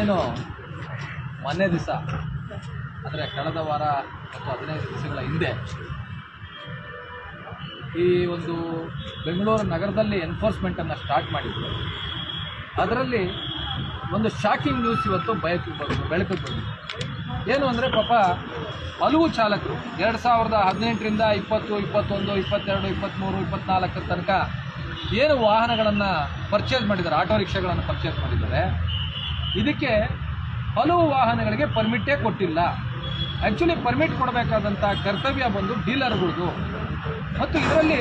ಏನು? ಮೊನ್ನೆ ದಿವಸ ಅಂದರೆ ಕಳೆದ ವಾರ ಮತ್ತು ಹದಿನೈದು ದಿವಸಗಳ ಹಿಂದೆ ಈ ಒಂದು ಬೆಂಗಳೂರು ನಗರದಲ್ಲಿ ಎನ್ಫೋರ್ಸ್ಮೆಂಟನ್ನು ಸ್ಟಾರ್ಟ್ ಮಾಡಿದ್ರು. ಅದರಲ್ಲಿ ಒಂದು ಶಾಕಿಂಗ್ ನ್ಯೂಸ್ ಇವತ್ತು ಬಯಕೆ ಬೆಳಕಿಗೆ ಬಂದಿದೆ. ಏನು ಅಂದರೆ ಪಾಪ ಹಲವು ಚಾಲಕರು. ಎರಡು ಸಾವಿರದ ಹದಿನೆಂಟರಿಂದ ಇಪ್ಪತ್ತು, ಇಪ್ಪತ್ತೊಂದು, ಇಪ್ಪತ್ತೆರಡು ಇಪ್ಪತ್ತ್ಮೂರು ಇಪ್ಪತ್ತ್ನಾಲ್ಕರ ತನಕ ಏನು ವಾಹನಗಳನ್ನು ಪರ್ಚೇಸ್ ಮಾಡಿದ್ದಾರೆ ಆಟೋ ರಿಕ್ಷಾಗಳನ್ನು ಪರ್ಚೇಸ್ ಮಾಡಿದ್ದಾರೆ. ಇದಕ್ಕೆ ಹಲವು ವಾಹನಗಳಿಗೆ ಪರ್ಮಿಟ್ಟೇ ಕೊಟ್ಟಿಲ್ಲ. ಆ್ಯಕ್ಚುಲಿ ಪರ್ಮಿಟ್ ಕೊಡಬೇಕಾದಂಥ ಕರ್ತವ್ಯ ಬಂದು ಡೀಲರ್ಗಳದು. ಮತ್ತು ಇದರಲ್ಲಿ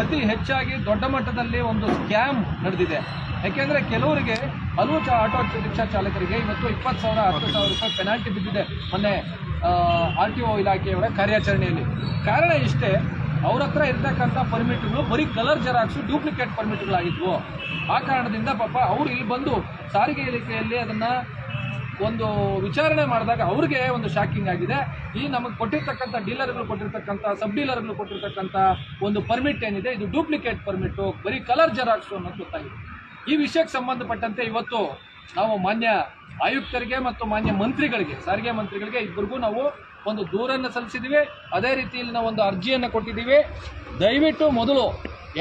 ಅತಿ ಹೆಚ್ಚಾಗಿ ದೊಡ್ಡ ಮಟ್ಟದಲ್ಲಿ ಒಂದು ಸ್ಕ್ಯಾಮ್ ನಡೆದಿದೆ. ಯಾಕೆಂದರೆ ಕೆಲವರಿಗೆ ಹಲವು ಆಟೋ ರಿಕ್ಷಾ ಚಾಲಕರಿಗೆ ಇವತ್ತು ಇಪ್ಪತ್ತು ಸಾವಿರ, ಹತ್ತು ಸಾವಿರ ರೂಪಾಯಿ ಪೆನಾಲ್ಟಿ ಬಿದ್ದಿದೆ ಮೊನ್ನೆ ಆರ್ ಟಿ ಒ ಇಲಾಖೆಯವರ ಕಾರ್ಯಾಚರಣೆಯಲ್ಲಿ. ಕಾರಣ ಇಷ್ಟೇ, ಅವ್ರ ಹತ್ರ ಇರ್ತಕ್ಕಂಥ ಪರ್ಮಿಟ್ಗಳು ಬರೀ ಕಲರ್ ಜೆರಾಕ್ಸು ಡೂಪ್ಲಿಕೇಟ್ ಪರ್ಮಿಟ್ಗಳಾಗಿದ್ವು ಆ ಕಾರಣದಿಂದ ಪಾಪ ಅವ್ರು ಇಲ್ಲಿ ಬಂದು ಸಾರಿಗೆ ಇಲಾಖೆಯಲ್ಲಿ ಅದನ್ನು ಒಂದು ವಿಚಾರಣೆ ಮಾಡಿದಾಗ ಅವ್ರಿಗೆ ಒಂದು ಶಾಕಿಂಗ್ ಆಗಿದೆ. ಈ ನಮಗೆ ಕೊಟ್ಟಿರ್ತಕ್ಕಂಥ ಡೀಲರ್ಗಳು ಕೊಟ್ಟಿರ್ತಕ್ಕಂಥ ಸಬ್ ಡೀಲರ್ಗಳು ಕೊಟ್ಟಿರ್ತಕ್ಕಂಥ ಒಂದು ಪರ್ಮಿಟ್ ಏನಿದೆ, ಇದು ಡೂಪ್ಲಿಕೇಟ್ ಪರ್ಮಿಟ್ಟು ಬರೀ ಕಲರ್ ಜೆರಾಕ್ಸು ಅನ್ನೋದು ಗೊತ್ತಾಗಿದೆ. ಈ ವಿಷಯಕ್ಕೆ ಸಂಬಂಧಪಟ್ಟಂತೆ ಇವತ್ತು ನಾವು ಮಾನ್ಯ ಆಯುಕ್ತರಿಗೆ ಮತ್ತು ಮಾನ್ಯ ಮಂತ್ರಿಗಳಿಗೆ, ಸಾರಿಗೆ ಮಂತ್ರಿಗಳಿಗೆ ಇಬ್ಬರಿಗೂ ನಾವು ಒಂದು ದೂರನ್ನು ಸಲ್ಲಿಸಿದ್ದೀವಿ. ಅದೇ ರೀತಿಯಲ್ಲಿ ನಾವು ಒಂದು ಅರ್ಜಿಯನ್ನು ಕೊಟ್ಟಿದ್ದೀವಿ. ದಯವಿಟ್ಟು ಮೊದಲು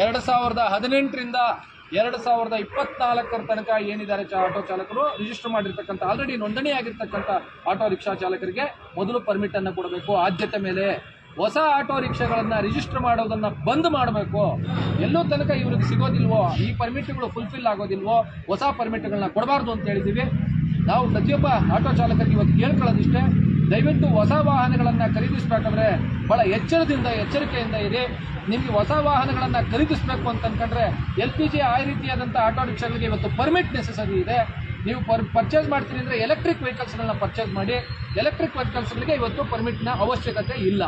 ಎರಡು ಸಾವಿರದ ಹದಿನೆಂಟರಿಂದ ಎರಡು ಸಾವಿರದ ಇಪ್ಪತ್ನಾಲ್ಕರ ತನಕ ಏನಿದ್ದಾರೆ ಚಾ ಆಟೋ ಚಾಲಕರು ರಿಜಿಸ್ಟರ್ ಮಾಡಿರ್ತಕ್ಕಂಥ ಆಲ್ರೆಡಿ ನೋಂದಣಿ ಆಗಿರ್ತಕ್ಕಂಥ ಆಟೋ ರಿಕ್ಷಾ ಚಾಲಕರಿಗೆ ಮೊದಲು ಪರ್ಮಿಟನ್ನು ಕೊಡಬೇಕು. ಆದ್ಯತೆ ಮೇಲೆ ಹೊಸ ಆಟೋ ರಿಕ್ಷಾಗಳನ್ನು ರಿಜಿಸ್ಟರ್ ಮಾಡೋದನ್ನು ಬಂದ್ ಮಾಡಬೇಕು. ಎಲ್ಲೋ ತನಕ ಇವ್ರಿಗೆ ಸಿಗೋದಿಲ್ವೋ, ಈ ಪರ್ಮಿಟ್ಗಳು ಫುಲ್ಫಿಲ್ ಆಗೋದಿಲ್ವೋ, ಹೊಸ ಪರ್ಮಿಟ್ಗಳನ್ನ ಕೊಡಬಾರ್ದು ಅಂತ ಹೇಳಿದ್ದೀವಿ ನಾವು ಪ್ರತಿಯೊಬ್ಬ ಆಟೋ ಚಾಲಕರಿಗೆ ಇವತ್ತು ಕೇಳ್ಕೊಳ್ಳೋದಿಷ್ಟೇ. ದಯವಿಟ್ಟು ಹೊಸ ವಾಹನಗಳನ್ನು ಖರೀದಿಸ್ಬೇಕಂದ್ರೆ ಭಾಳ ಎಚ್ಚರದಿಂದ, ಎಚ್ಚರಿಕೆಯಿಂದ ಇರಿ. ನಿಮಗೆ ಹೊಸ ವಾಹನಗಳನ್ನು ಖರೀದಿಸಬೇಕು ಅಂತ ಅನ್ಕೊಂಡ್ರೆ ಎಲ್ ಪಿ ಜಿ ಆ ರೀತಿಯಾದಂಥ ಆಟೋ ರಿಕ್ಷಾಗಳಿಗೆ ಇವತ್ತು ಪರ್ಮಿಟ್ ನೆಸೆಸರಿ ಇದೆ. ನೀವು ಪರ್ ಪರ್ಚೇಸ್ ಮಾಡ್ತೀರಿ ಅಂದರೆ ಎಲೆಕ್ಟ್ರಿಕ್ ವೆಹಿಕಲ್ಸ್ಗಳನ್ನ ಪರ್ಚೇಸ್ ಮಾಡಿ ಎಲೆಕ್ಟ್ರಿಕ್ ವೆಹಿಕಲ್ಸ್ಗಳಿಗೆ ಇವತ್ತು ಪರ್ಮಿಟ್ನ ಅವಶ್ಯಕತೆ ಇಲ್ಲ.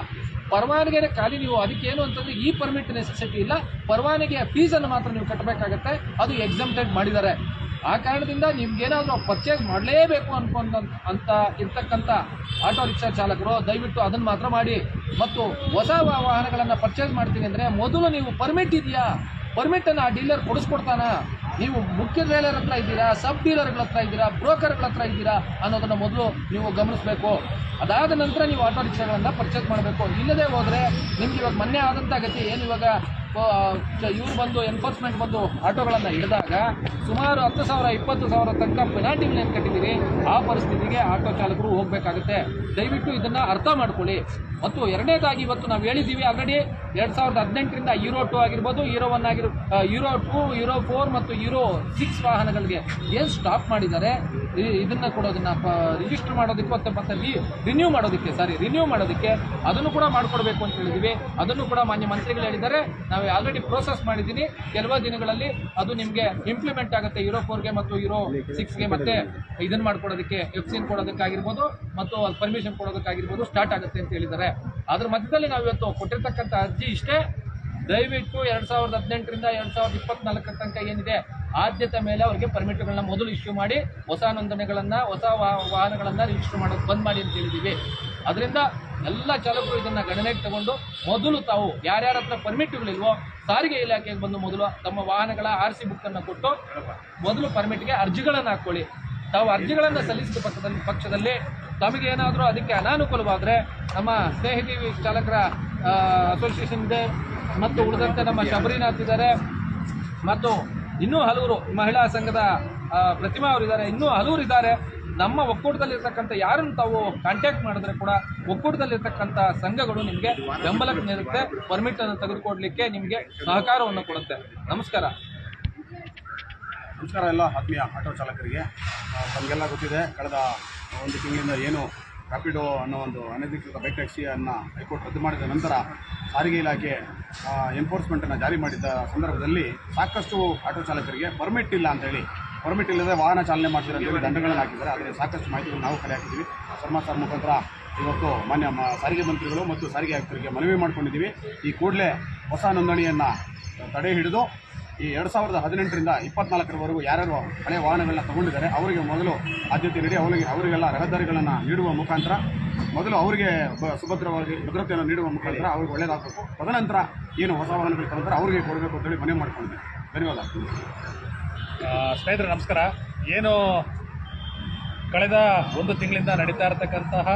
ಪರವಾನಗಿನ ಖಾಲಿ ನೀವು ಅದಕ್ಕೇನು ಅಂತಂದರೆ ಈ ಪರ್ಮಿಟ್ ನೆಸೆಸಿಟಿ ಇಲ್ಲ. ಪರವಾನಗಿಯ ಫೀಸನ್ನು ಮಾತ್ರ ನೀವು ಕಟ್ಟಬೇಕಾಗತ್ತೆ. ಅದು ಎಕ್ಸಮ್ಟೆಡ್ ಮಾಡಿದ್ದಾರೆ. ಆ ಕಾರಣದಿಂದ ನಿಮ್ಗೇನಾದರೂ ಪರ್ಚೇಸ್ ಮಾಡಲೇಬೇಕು ಅನ್ಕೊಂಡ ಅಂತ ಇರ್ತಕ್ಕಂಥ ಆಟೋ ರಿಕ್ಷಾ ಚಾಲಕರು, ದಯವಿಟ್ಟು ಅದನ್ನು ಮಾತ್ರ ಮಾಡಿ. ಮತ್ತು ಹೊಸ ವಾಹನಗಳನ್ನು ಪರ್ಚೇಸ್ ಮಾಡ್ತೀನಿ ಅಂದರೆ ಮೊದಲು ನೀವು ಪರ್ಮಿಟ್ ಇದೆಯಾ? ಪರ್ಮಿಟನ್ನು ಆ ಡೀಲರ್ ಕೊಡಿಸ್ಕೊಡ್ತಾನ? ನೀವು ಮುಖ್ಯ ಡೀಲರ್ ಹತ್ರ ಇದ್ದೀರಾ ಸಬ್ ಡೀಲರ್ಗಳ ಹತ್ರ ಇದ್ದೀರಾ, ಬ್ರೋಕರ್ಗಳ ಹತ್ರ ಇದ್ದೀರಾ ಅನ್ನೋದನ್ನು ಮೊದಲು ನೀವು ಗಮನಿಸಬೇಕು. ಅದಾದ ನಂತರ ನೀವು ಆಟೋ ರಿಕ್ಷಾಗಳನ್ನು ಪರ್ಚೇಸ್ ಮಾಡಬೇಕು. ಇಲ್ಲದೆ ಹೋದರೆ ನಿಮ್ಗೆ ಇವಾಗ ಮೊನ್ನೆ ಆದಂಥ ಗತಿ ಏನು ಇವಾಗ ಇವ್ರು ಬಂದು ಎನ್ಫೋರ್ಸ್ಮೆಂಟ್ ಬಂದು ಆಟೋಗಳನ್ನು ಹಿಡಿದಾಗ ಸುಮಾರು ಹತ್ತು ಸಾವಿರ, ಇಪ್ಪತ್ತು ಸಾವಿರ ತನಕ ಪೆನಾಲ್ಟಿಗಳೇನು ಕಟ್ಟಿದ್ದೀರಿ. ಆ ಪರಿಸ್ಥಿತಿಗೆ ಆಟೋ ಚಾಲಕರು ಹೋಗಬೇಕಾಗುತ್ತೆ. ದಯವಿಟ್ಟು ಇದನ್ನು ಅರ್ಥ ಮಾಡ್ಕೊಳ್ಳಿ. ಮತ್ತು ಎರಡನೇದಾಗಿ ಇವತ್ತು ನಾವು ಹೇಳಿದ್ದೀವಿ ಆಲ್ರೆಡಿ ಎರಡು ಸಾವಿರದ ಹದಿನೆಂಟರಿಂದ ಹೀರೋ ಟು ಆಗಿರ್ಬೋದು ಹೀರೋ ಒನ್ ಆಗಿರೋ ಹೀರೋ ಟು ಹೀರೋ ಫೋರ್ ಮತ್ತು ಹೀರೋ ಸಿಕ್ಸ್ ವಾಹನಗಳಿಗೆ ಏನು ಸ್ಟಾಪ್ ಮಾಡಿದ್ದಾರೆ? ಇದನ್ನ ಕೊಡೋದನ್ನ ರಿಜಿಸ್ಟರ್ ಮಾಡೋದಕ್ಕೆ ಮತ್ತು ಮತ್ತೆ ರಿನ್ಯೂ ಮಾಡೋದಕ್ಕೆ ಸಾರಿ ರಿನ್ಯೂ ಮಾಡೋದಕ್ಕೆ ಅದನ್ನು ಕೂಡ ಮಾಡಿಕೊಡ್ಬೇಕು ಅಂತ ಹೇಳಿದ್ದೀವಿ ಅದನ್ನು ಕೂಡ ಮಾನ್ಯ ಮಂತ್ರಿಗಳು ಹೇಳಿದ್ದಾರೆ. ನಾವು ಆಲ್ರೆಡಿ ಪ್ರೋಸೆಸ್ ಮಾಡಿದ್ದೀನಿ ಕೆಲವು ದಿನಗಳಲ್ಲಿ ಅದು ನಿಮಗೆ ಇಂಪ್ಲಿಮೆಂಟ್ ಆಗುತ್ತೆ. ಹೀರೋ ಫೋರ್ಗೆ ಮತ್ತು ಹೀರೋ ಸಿಕ್ಸ್ಗೆ ಮತ್ತೆ ಇದನ್ನು ಮಾಡ್ಕೊಡೋದಕ್ಕೆ ಎಫ್ಸಿನ್ ಕೊಡೋದಕ್ಕಾಗಿರ್ಬೋದು ಮತ್ತು ಪರ್ಮಿಷನ್ ಕೊಡೋದಕ್ಕಾಗಿರ್ಬೋದು ಸ್ಟಾರ್ಟ್ ಆಗುತ್ತೆ ಅಂತ ಹೇಳಿದ್ದಾರೆ. ಅದ್ರ ಮಧ್ಯದಲ್ಲಿ ನಾವು ಇವತ್ತು ಕೊಟ್ಟಿರ್ತಕ್ಕಂಥ ಅರ್ಜಿ ಇಷ್ಟೇ. ದಯವಿಟ್ಟು ಎರಡು ಸಾವಿರದ ಹದಿನೆಂಟರಿಂದ ಎರಡು ಸಾವಿರದ ಇಪ್ಪತ್ನಾಲ್ಕರ ತನಕ ಏನಿದೆ ಆದ್ಯತೆ ಮೇಲೆ ಅವರಿಗೆ ಪರ್ಮಿಟ್ಗಳನ್ನ ಮೊದಲು ಇಶ್ಯೂ ಮಾಡಿ ಹೊಸ ನೋಂದಣಿಗಳನ್ನು, ಹೊಸ ವಾಹನಗಳನ್ನು ರಿಜಿಸ್ಟರ್ ಮಾಡೋದು ಬಂದ್ ಮಾಡಿ ಅಂತ ಹೇಳಿದ್ದೀವಿ ಅದರಿಂದ ಎಲ್ಲ ಚಾಲಕರು ಇದನ್ನು ಗಣನೆಗೆ ತಗೊಂಡು ಮೊದಲು ತಾವು ಯಾರ್ಯಾರ ಹತ್ರ ಪರ್ಮಿಟ್ಗಳಿಲ್ವೋ ಸಾರಿಗೆ ಇಲಾಖೆಗೆ ಬಂದು ಮೊದಲು ತಮ್ಮ ವಾಹನಗಳ ಆರ್ ಸಿ ಬುಕ್ಕನ್ನು ಕೊಟ್ಟು ಮೊದಲು ಪರ್ಮಿಟ್ಗೆ ಅರ್ಜಿಗಳನ್ನು ಹಾಕ್ಕೊಳ್ಳಿ ತಾವು ಅರ್ಜಿಗಳನ್ನು ಸಲ್ಲಿಸಿದ ಪಕ್ಷದಲ್ಲಿ ಪಕ್ಷದಲ್ಲಿ ತಮಗೆ ಏನಾದರೂ ಅದಕ್ಕೆ ಅನಾನುಕೂಲವಾದರೆ ನಮ್ಮ ಸ್ನೇಹಿತಿ ಚಾಲಕರ ಅಸೋಸಿಯೇಷನ್ ಇದೆ ಮತ್ತು ಉಳಿದಂತೆ ನಮ್ಮ ಶಬರಿನಾಥ್ ಇದ್ದಾರೆ. ಮತ್ತು ಇನ್ನೂ ಹಲವರು ಮಹಿಳಾ ಸಂಘದ ಪ್ರತಿಮಾ ಅವರಿದ್ದಾರೆ. ಇನ್ನೂ ಹಲವರು ಇದ್ದಾರೆ. ನಮ್ಮ ಒಕ್ಕೂಟದಲ್ಲಿರ್ತಕ್ಕಂಥ ಯಾರನ್ನು ತಾವು ಕಾಂಟ್ಯಾಕ್ಟ್ ಮಾಡಿದ್ರೆ ಕೂಡ ಒಕ್ಕೂಟದಲ್ಲಿರ್ತಕ್ಕಂಥ ಸಂಘಗಳು ನಿಮಗೆ ಬೆಂಬಲಕ್ಕೆ ನೀಡುತ್ತೆ ಪರ್ಮಿಟ್ ಅನ್ನು ತೆಗೆದುಕೊಡ್ಲಿಕ್ಕೆ ನಿಮಗೆ ಸಹಕಾರವನ್ನು ಕೊಡುತ್ತೆ. ನಮಸ್ಕಾರ. ನಮಸ್ಕಾರ ಎಲ್ಲ ಆತ್ಮೀಯ ಆಟೋ ಚಾಲಕರಿಗೆ. ನಮಗೆಲ್ಲ ತಮಗೆಲ್ಲ ಗೊತ್ತಿದೆ, ಕಳೆದ ಒಂದು ತಿಂಗಳಿಂದ ಏನು ರ್ಯಾಪಿಡೋ ಅನ್ನೋ ಒಂದು ಅನಧಿಕೃತ ಬೈಕ್ ಟ್ಯಾಕ್ಸಿಯನ್ನು ಹೈಕೋರ್ಟ್ ರದ್ದು ಮಾಡಿದ ನಂತರ ಸಾರಿಗೆ ಇಲಾಖೆ ಎನ್ಫೋರ್ಸ್ಮೆಂಟನ್ನು ಜಾರಿ ಮಾಡಿದ್ದ ಸಂದರ್ಭದಲ್ಲಿ ಸಾಕಷ್ಟು ಆಟೋ ಚಾಲಕರಿಗೆ ಪರ್ಮಿಟ್ ಇಲ್ಲ ಅಂತೇಳಿ ಪರ್ಮಿಟ್ ಇಲ್ಲದೆ ವಾಹನ ಚಾಲನೆ ಮಾಡ್ತೀರ ಅಂತೇಳಿ ದಂಡಗಳನ್ನು ಹಾಕಿದ್ದಾರೆ. ಅದರಲ್ಲಿ ಸಾಕಷ್ಟು ಮಾಹಿತಿಗಳು ನಾವು ಕಲೆ ಹಾಕಿದ್ದೀವಿ. ಸರ್ಮಾ ಸರ್ ಮುಖಾಂತರ ಇವತ್ತು ಮಾನ್ಯ ಸಾರಿಗೆ ಮಂತ್ರಿಗಳು ಮತ್ತು ಸಾರಿಗೆ ಆಯುಕ್ತರಿಗೆ ಮನವಿ ಮಾಡ್ಕೊಂಡಿದ್ದೀವಿ. ಈ ಕೂಡಲೇ ಹೊಸ ನೋಂದಣಿಯನ್ನು ತಡೆ ಹಿಡಿದು ಈ ಎರಡು ಸಾವಿರದ ಹದಿನೆಂಟರಿಂದ ಇಪ್ಪತ್ನಾಲ್ಕರವರೆಗೂ ಯಾರ್ಯಾರು ಹಳೆ ವಾಹನಗಳನ್ನ ತಗೊಂಡಿದ್ದಾರೆ, ಅವರಿಗೆ ಮೊದಲು ಆದ್ಯತೆ ನೀಡಿ, ಅವರಿಗೆ ಅವರಿಗೆಲ್ಲ ರಹದಾರಿಗಳನ್ನು ನೀಡುವ ಮುಖಾಂತರ, ಮೊದಲು ಅವರಿಗೆ ಸುಭದ್ರವಾಗಿ ಭದ್ರತೆಯನ್ನು ನೀಡುವ ಮುಖಾಂತರ ಅವ್ರಿಗೆ ಒಳ್ಳೆಯದಾಗಬೇಕು ತದನಂತರ ಏನು ಹೊಸ ವಾಹನಗಳು ತಗೊಂಡ್ರೆ ಅವರಿಗೆ ಕೊಡಬೇಕು ಅಂತೇಳಿ ಮನೆ ಮಾಡ್ಕೊಂಡಿದ್ದೇನೆ. ಧನ್ಯವಾದ. ಸ್ನೇಹಿತರೆ, ನಮಸ್ಕಾರ. ಏನು ಕಳೆದ ಒಂದು ತಿಂಗಳಿಂದ ನಡೀತಾ ಇರತಕ್ಕಂತಹ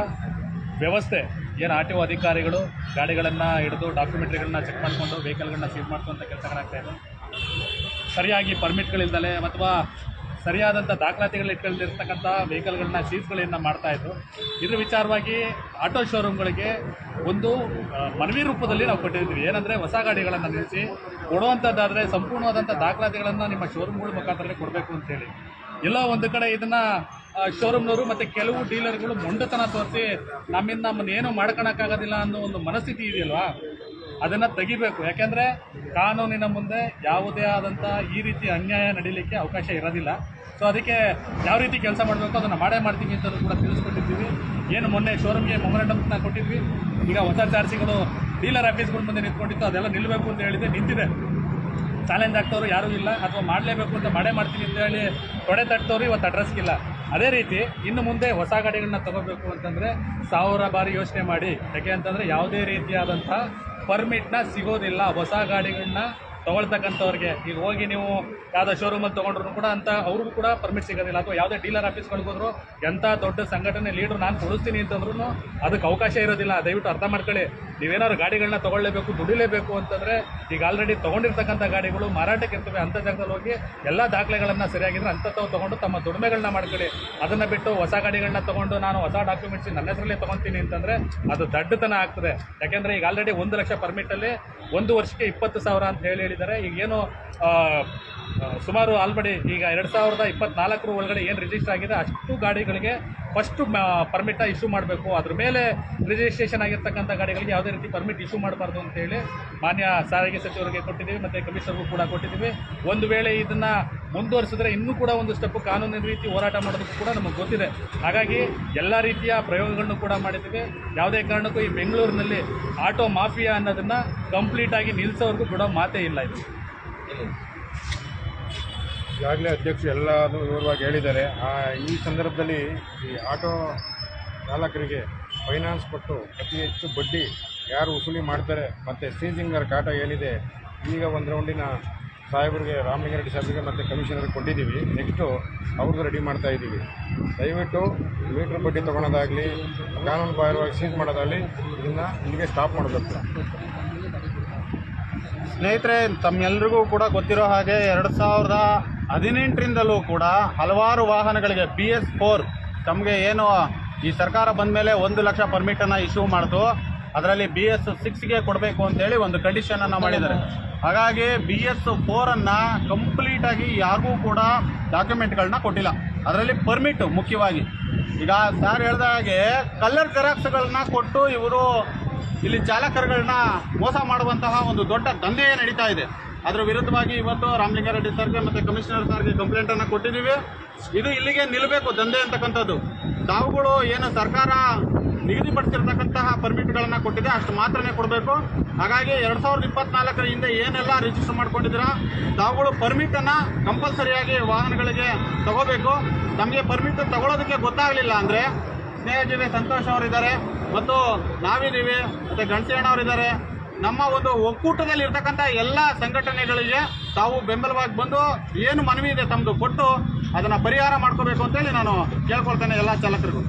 ವ್ಯವಸ್ಥೆ, ಏನು ಆರ್ ಟಿ ಒ ಅಧಿಕಾರಿಗಳು ಗಾಡಿಗಳನ್ನು ಹಿಡಿದು ಡಾಕ್ಯುಮೆಂಟ್ರಿಗಳನ್ನ ಚೆಕ್ ಮಾಡಿಕೊಂಡು ವೆಹಿಕಲ್ಗಳನ್ನ ಸೀಲ್ ಮಾಡ್ಕೊಂತ ಕೆಲಸಗಳಾಗ್ತಾ ಇದೆ. ಸರಿಯಾಗಿ ಪರ್ಮಿಟ್ಗಳಿಲ್ದಲೆ ಅಥವಾ ಸರಿಯಾದಂಥ ದಾಖಲಾತಿಗಳು ಇಟ್ಕೊಂಡಿರ್ತಕ್ಕಂಥ ವೆಹಿಕಲ್ಗಳನ್ನ ಸೀಸ್ಗಳನ್ನ ಮಾಡ್ತಾ ಇದ್ರು. ವಿಚಾರವಾಗಿ ಆಟೋ ಶೋರೂಮ್ಗಳಿಗೆ ಒಂದು ಮನವಿ ರೂಪದಲ್ಲಿ ನಾವು ಕೊಟ್ಟಿದ್ದೀವಿ ಏನಂದರೆ ಹೊಸ ಗಾಡಿಗಳನ್ನು ನಿಲ್ಲಿಸಿ ಕೊಡುವಂಥದ್ದಾದರೆ ಸಂಪೂರ್ಣವಾದಂಥ ದಾಖಲಾತಿಗಳನ್ನು ನಿಮ್ಮ ಶೋರೂಮ್ಗಳ ಮುಖಾಂತರ ಕೊಡಬೇಕು ಅಂತೇಳಿ ಎಲ್ಲೋ ಒಂದು ಕಡೆ ಇದನ್ನು ಶೋರೂಮ್ನವರು ಮತ್ತು ಕೆಲವು ಡೀಲರ್ಗಳು ಮೊಂಡತನ ತೋರಿಸಿ, ನಮ್ಮಿಂದ ನಮ್ಮನ್ನು ಏನೂ ಮಾಡ್ಕೊಳಕ್ಕಾಗೋದಿಲ್ಲ ಅನ್ನೋ ಒಂದು ಮನಸ್ಥಿತಿ ಇದೆಯಲ್ವಾ? ಅದನ್ನು ತೆಗಿಬೇಕು. ಯಾಕೆಂದರೆ ಕಾನೂನಿನ ಮುಂದೆ ಯಾವುದೇ ಆದಂಥ ಈ ರೀತಿ ಅನ್ಯಾಯ ನಡೀಲಿಕ್ಕೆ ಅವಕಾಶ ಇರೋದಿಲ್ಲ. ಸೊ ಅದಕ್ಕೆ ಯಾವ ರೀತಿ ಕೆಲಸ ಮಾಡಬೇಕು ಅದನ್ನು ಮಾಡೇ ಮಾಡ್ತೀವಿ ಅಂತ ಕೂಡ ತಿಳಿಸ್ಕೊಟ್ಟಿದ್ದೀವಿ. ಏನು ಮೊನ್ನೆ ಶೋರೂಮ್ಗೆ ಮೊಮರೆಂಡಮ್ನ ಕೊಟ್ಟಿದ್ವಿ. ಈಗ ಹೊಸ ಚಾರ್ಜಿಗಳು ಡೀಲರ್ ಆಫೀಸ್ಗಳ ಮುಂದೆ ನಿಂತ್ಕೊಂಡಿತ್ತು. ಅದೆಲ್ಲ ನಿಲ್ಲಬೇಕು ಅಂತ ಹೇಳಿದೆ. ನಿಂತಿದೆ. ಚಾಲೆಂಜ್ ಆಗ್ತವ್ರು ಯಾರೂ ಇಲ್ಲ. ಅಥವಾ ಮಾಡಲೇಬೇಕು ಅಂತ ಮಾಡೇ ಮಾಡ್ತೀನಿ ಅಂತ ಹೇಳಿ ತೊಡೆ ತಟ್ಟೋರು ಇವತ್ತು ಅಡ್ರೆಸ್ಗಿಲ್ಲ ಅದೇ ರೀತಿ ಇನ್ನು ಮುಂದೆ ಹೊಸ ಗಾಡಿಗಳನ್ನ ತಗೋಬೇಕು ಅಂತಂದರೆ ಸಾವಿರ ಬಾರಿ ಯೋಚನೆ ಮಾಡಿ. ಯಾಕೆ ಅಂತಂದರೆ ಯಾವುದೇ ರೀತಿಯಾದಂಥ ಪರ್ಮಿಟ್ನ ಸಿಗೋದಿಲ್ಲ ಹೊಸ ಗಾಡಿಗಳನ್ನ ತೊಗೊಳ್ತಕ್ಕಂಥವ್ರಿಗೆ. ಈಗ ಹೋಗಿ ನೀವು ಯಾವುದೋ ಶೋರೂಮಲ್ಲಿ ತೊಗೊಂಡ್ರು ಕೂಡ ಅಂತ ಅವ್ರಿಗೂ ಕೂಡ ಪರ್ಮಿಟ್ ಸಿಗೋದಿಲ್ಲ. ಅಥವಾ ಯಾವುದೇ ಡೀಲರ್ ಆಫೀಸ್ಗಳಿಗೆ ಹೋದ್ರು ಎಂಥ ದೊಡ್ಡ ಸಂಘಟನೆ ಲೀಡ್ರು ನಾನು ಕೊಡಿಸ್ತೀನಿ ಅಂತಂದ್ರೂ ಅದಕ್ಕೆ ಅವಕಾಶ ಇರೋದಿಲ್ಲ. ದಯವಿಟ್ಟು ಅರ್ಥ ಮಾಡ್ಕೊಳ್ಳಿ. ನೀವೇನಾದ್ರು ಗಾಡಿಗಳನ್ನ ತೊಗೊಳ್ಳೇಬೇಕು ದುಡಿಲೇಬೇಕು ಅಂತಂದರೆ ಈಗ ಆಲ್ರೆಡಿ ತೊಗೊಂಡಿರ್ತಕ್ಕಂಥ ಗಾಡಿಗಳು ಮಾರಾಟಕ್ಕೆ ಇರ್ತವೆ. ಅಂಥ ಜಾಗದಲ್ಲಿ ಹೋಗಿ ಎಲ್ಲ ದಾಖಲೆಗಳನ್ನು ಸರಿಯಾಗಿದ್ರೆ ಅಂಥದ್ದು ತೊಗೊಂಡು ತಮ್ಮ ದುಡಿಮೆಗಳನ್ನ ಮಾಡ್ಕೊಳ್ಳಿ. ಅದನ್ನು ಬಿಟ್ಟು ಹೊಸ ಗಾಡಿಗಳನ್ನ ತೊಗೊಂಡು ನಾನು ಹೊಸ ಡಾಕ್ಯುಮೆಂಟ್ಸ್ ನನ್ನ ಹೆಸರಲ್ಲೇ ತೊಗೊತೀನಿ ಅಂತಂದರೆ ಅದು ದಡ್ಡತನ ಆಗ್ತದೆ. ಯಾಕೆಂದರೆ ಈಗ ಆಲ್ರೆಡಿ ಒಂದು ಲಕ್ಷ ಪರ್ಮಿಟಲ್ಲಿ ಒಂದು ವರ್ಷಕ್ಕೆ ಇಪ್ಪತ್ತು ಸಾವಿರ ಅಂತ ಹೇಳಿ ಹೇಳಿದ್ದಾರೆ ಈಗ ಏನು ಸುಮಾರು ಆಲ್ರೆಡಿ ಈಗ ಎರಡು ಸಾವಿರದ ಇಪ್ಪತ್ನಾಲ್ಕರ ಒಳಗಡೆ ಏನು ರಿಜಿಸ್ಟರ್ ಆಗಿದೆ, ಅಷ್ಟು ಗಾಡಿಗಳಿಗೆ ಫಸ್ಟು ಪರ್ಮಿಟ ಇಶ್ಯೂ ಮಾಡಬೇಕು. ಅದ್ರ ಮೇಲೆ ರಿಜಿಸ್ಟ್ರೇಷನ್ ಆಗಿರ್ತಕ್ಕಂಥ ಗಾಡಿಗಳಿಗೆ ಯಾವುದೇ ರೀತಿ ಪರ್ಮಿಟ್ ಇಶ್ಯೂ ಮಾಡಬಾರ್ದು ಅಂತೇಳಿ ಮಾನ್ಯ ಸಾರಿಗೆ ಸಚಿವರಿಗೆ ಕೊಟ್ಟಿದ್ದೀವಿ, ಮತ್ತು ಕಮಿಷನರ್ಗೂ ಕೂಡ ಕೊಟ್ಟಿದ್ದೀವಿ. ಒಂದು ವೇಳೆ ಇದನ್ನು ಮುಂದುವರಿಸಿದ್ರೆ ಇನ್ನೂ ಕೂಡ ಒಂದು ಸ್ಟೆಪ್ ಕಾನೂನಿನ ರೀತಿ ಹೋರಾಟ ಮಾಡೋದಕ್ಕೂ ಕೂಡ ನಮಗೆ ಗೊತ್ತಿದೆ. ಹಾಗಾಗಿ ಎಲ್ಲ ರೀತಿಯ ಪ್ರಯೋಗಗಳನ್ನು ಕೂಡ ಮಾಡಿದ್ದೀವಿ. ಯಾವುದೇ ಕಾರಣಕ್ಕೂ ಈ ಬೆಂಗಳೂರಿನಲ್ಲಿ ಆಟೋ ಮಾಫಿಯಾ ಅನ್ನೋದನ್ನು ಕಂಪ್ಲೀಟಾಗಿ ನಿಲ್ಲಿಸೋವರೆಗೂ ಕೂಡ ಮಾತೇ ಇಲ್ಲ ಇದು. ಈಗಾಗಲೇ ಅಧ್ಯಕ್ಷರು ಎಲ್ಲಾನು ವಿವರವಾಗಿ ಹೇಳಿದ್ದಾರೆ. ಆ, ಈ ಸಂದರ್ಭದಲ್ಲಿ ಈ ಆಟೋ ಚಾಲಕರಿಗೆ ಫೈನಾನ್ಸ್ ಕೊಟ್ಟು ಅತಿ ಹೆಚ್ಚು ಬಡ್ಡಿ ಯಾರು ವಸೂಲಿ ಮಾಡ್ತಾರೆ ಮತ್ತು ಸೀಸಿಂಗರ್ ಕಾಟ ಏನಿದೆ, ಈಗ ಒಂದು ರೌಂಡಿನ ಸಾಹೇಬರಿಗೆ, ರಾಮಲಿಂಗಾರೆಡ್ಡಿ ಸಾಹೇಬರಿಗೆ ಮತ್ತು ಕಮಿಷನರ್ಗೆ ಕೊಟ್ಟಿದ್ದೀವಿ. ನೆಕ್ಸ್ಟು ಅವ್ರದ್ದು ರೆಡಿ ಮಾಡ್ತಾ ಇದ್ದೀವಿ. ದಯವಿಟ್ಟು ಮೀಟ್ರ್ ಬಡ್ಡಿ ತೊಗೊಳೋದಾಗಲಿ, ಕಾನೂನು ಬಾಹಿರವಾಗಿ ಸೀಸ್ ಮಾಡೋದಾಗಲಿ, ಇದನ್ನು ಇಲ್ಲಿಗೆ ಸ್ಟಾಪ್ ಮಾಡಬೇಕು ಸ್ನೇಹಿತರೆ ತಮ್ಮೆಲ್ಲರಿಗೂ ಕೂಡ ಗೊತ್ತಿರೋ ಹಾಗೆ ಎರಡು ಸಾವಿರದ ಹದಿನೆಂಟರಿಂದಲೂ ಕೂಡ ಹಲವಾರು ವಾಹನಗಳಿಗೆ ಬಿ ಎಸ್ ಫೋರ್ ತಮಗೆ ಏನು ಈ ಸರ್ಕಾರ ಬಂದ ಮೇಲೆ ಒಂದು ಲಕ್ಷ ಪರ್ಮಿಟನ್ನು ಇಶ್ಯೂ ಮಾಡ್ತು. ಅದರಲ್ಲಿ ಬಿ ಎಸ್ ಸಿಕ್ಸ್ಗೆ ಕೊಡಬೇಕು ಅಂತೇಳಿ ಒಂದು ಕಂಡೀಷನನ್ನು ಮಾಡಿದ್ದಾರೆ. ಹಾಗಾಗಿ ಬಿ ಎಸ್ ಫೋರನ್ನು ಕಂಪ್ಲೀಟಾಗಿ ಯಾರಿಗೂ ಕೂಡ ಡಾಕ್ಯುಮೆಂಟ್ಗಳನ್ನ ಕೊಟ್ಟಿಲ್ಲ. ಅದರಲ್ಲಿ ಪರ್ಮಿಟ್ ಮುಖ್ಯವಾಗಿ. ಈಗ ಸರ್ ಹೇಳ್ದ ಹಾಗೆ ಕಲರ್ ಜೆರಾಕ್ಸ್ಗಳನ್ನ ಕೊಟ್ಟು ಇವರು ಇಲ್ಲಿ ಚಾಲಕರುಗಳನ್ನ ಮೋಸ ಮಾಡುವಂತಹ ಒಂದು ದೊಡ್ಡ ದಂಧೆಯೇ ನಡೀತಾ ಇದೆ. ಅದರ ವಿರುದ್ಧವಾಗಿ ಇವತ್ತು ರಾಮಲಿಂಗಾರೆಡ್ಡಿ ಸರ್ಗೆ ಮತ್ತು ಕಮಿಷನರ್ ಸರ್ಗೆ ಕಂಪ್ಲೇಂಟನ್ನು ಕೊಟ್ಟಿದ್ದೀವಿ. ಇದು ಇಲ್ಲಿಗೆ ನಿಲ್ಲಬೇಕು ದಂಧೆ ಅಂತಕ್ಕಂಥದ್ದು. ತಾವುಗಳು ಏನು ಸರ್ಕಾರ ನಿಗದಿಪಡಿಸಿರ್ತಕ್ಕಂತಹ ಪರ್ಮಿಟ್ಗಳನ್ನು ಕೊಟ್ಟಿದೆ, ಅಷ್ಟು ಮಾತ್ರನೇ ಕೊಡಬೇಕು. ಹಾಗಾಗಿ ಎರಡು ಸಾವಿರದ ಇಪ್ಪತ್ನಾಲ್ಕರ ಹಿಂದೆ ಏನೆಲ್ಲ ರಿಜಿಸ್ಟರ್ ಮಾಡ್ಕೊಂಡಿದ್ದೀರಾ, ತಾವುಗಳು ಪರ್ಮಿಟನ್ನು ಕಂಪಲ್ಸರಿಯಾಗಿ ವಾಹನಗಳಿಗೆ ತಗೋಬೇಕು. ನಮಗೆ ಪರ್ಮಿಟ್ ತಗೊಳ್ಳೋದಕ್ಕೆ ಗೊತ್ತಾಗಲಿಲ್ಲ ಅಂದರೆ ಸ್ನೇಹಜೀವಿ ಸಂತೋಷ್ ಅವರಿದ್ದಾರೆ, ಮತ್ತು ನಾವಿದ್ದೀವಿ, ಮತ್ತು ಗಣಸೇಣ್ಣ ಅವರಿದ್ದಾರೆ ನಮ್ಮ ಒಂದು ಒಕ್ಕೂಟದಲ್ಲಿ ಇರ್ತಕ್ಕಂಥ ಎಲ್ಲ ಸಂಘಟನೆಗಳಿಗೆ ತಾವು ಬೆಂಬಲವಾಗಿ ಬಂದು ಏನು ಮನವಿ ಇದೆ ತಮ್ಮದು ಕೊಟ್ಟು ಅದನ್ನು ಪರಿಹಾರ ಮಾಡ್ಕೋಬೇಕು ಅಂತೇಳಿ ನಾನು ಕೇಳ್ಕೊಳ್ತೇನೆ ಎಲ್ಲ ಚಾಲಕರಿಗೂ.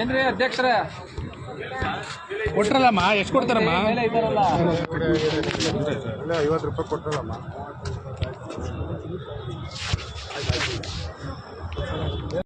ಏನ್ರಿ ಅಧ್ಯಕ್ಷರೇ? ಕೊಟ್ರಲ್ಲಮ್ಮ ಎಷ್ಟು ಕೊಡ್ತಾರಮ್ಮ? ಐವತ್ತು ರೂಪಾಯಿ ಕೊಟ್ಟರಲ್ಲಮ್ಮ